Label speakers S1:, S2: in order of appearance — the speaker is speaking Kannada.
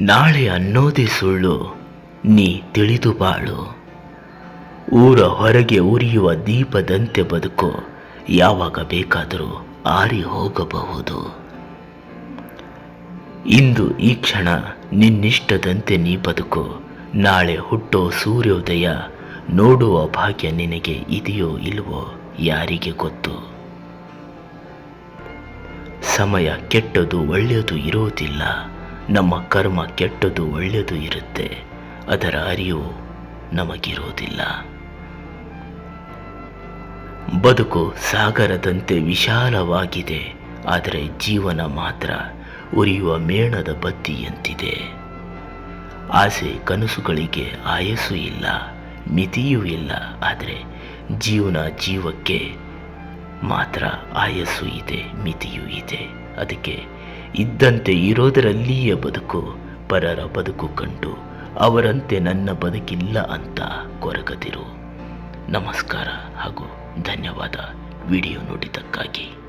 S1: ನಾಳೆ ಅನ್ನೋದೇ ಸುಳ್ಳು. ನೀ ತಿಳಿದು ಬಾಳು. ಊರ ಹೊರಗೆ ಉರಿಯುವ ದೀಪದಂತೆ ಬದುಕು. ಯಾವಾಗ ಬೇಕಾದರೂ ಆರಿ ಹೋಗಬಹುದು. ಇಂದು ಈ ಕ್ಷಣ ನಿನ್ನಿಷ್ಟದಂತೆ ನೀ ಬದುಕು. ನಾಳೆ ಹುಟ್ಟೋ ಸೂರ್ಯೋದಯ ನೋಡುವ ಭಾಗ್ಯ ನಿನಗೆ ಇದೆಯೋ ಇಲ್ವೋ ಯಾರಿಗೆ ಗೊತ್ತು? ಸಮಯ ಕೆಟ್ಟದು ಒಳ್ಳೆಯದು ಇರೋದಿಲ್ಲ. ನಮ್ಮ ಕರ್ಮ ಕೆಟ್ಟದು ಒಳ್ಳೆಯದು ಇರುತ್ತೆ. ಅದರ ಅರಿವು ನಮಗಿರುವುದಿಲ್ಲ ಬದುಕು ಸಾಗರದಂತೆ ವಿಶಾಲವಾಗಿದೆ. ಆದರೆ ಜೀವನ ಮಾತ್ರ ಉರಿಯುವ ಮೇಣದ ಬತ್ತಿಯಂತಿದೆ ಆಸೆ ಕನಸುಗಳಿಗೆ ಆಯಸ್ಸು ಇಲ್ಲ, ಮಿತಿಯೂ ಇಲ್ಲ. ಆದರೆ ಜೀವನ ಜೀವಕ್ಕೆ ಮಾತ್ರ ಆಯಸ್ಸು ಇದೆ, ಮಿತಿಯೂ ಇದೆ. ಅದಕ್ಕೆ ಇದ್ದಂತೆ ಇರೋದರಲ್ಲಿಯೇ ಬದುಕು, ಪರರ ಬದುಕು ಕಂಡು ಅವರಂತೆ ನನ್ನ ಬದುಕಿಲ್ಲ ಅಂತ ಕೊರಗದಿರು. ನಮಸ್ಕಾರ ಹಾಗೂ ಧನ್ಯವಾದ. ವಿಡಿಯೋ ನೋಡಿದ್ದಕ್ಕಾಗಿ.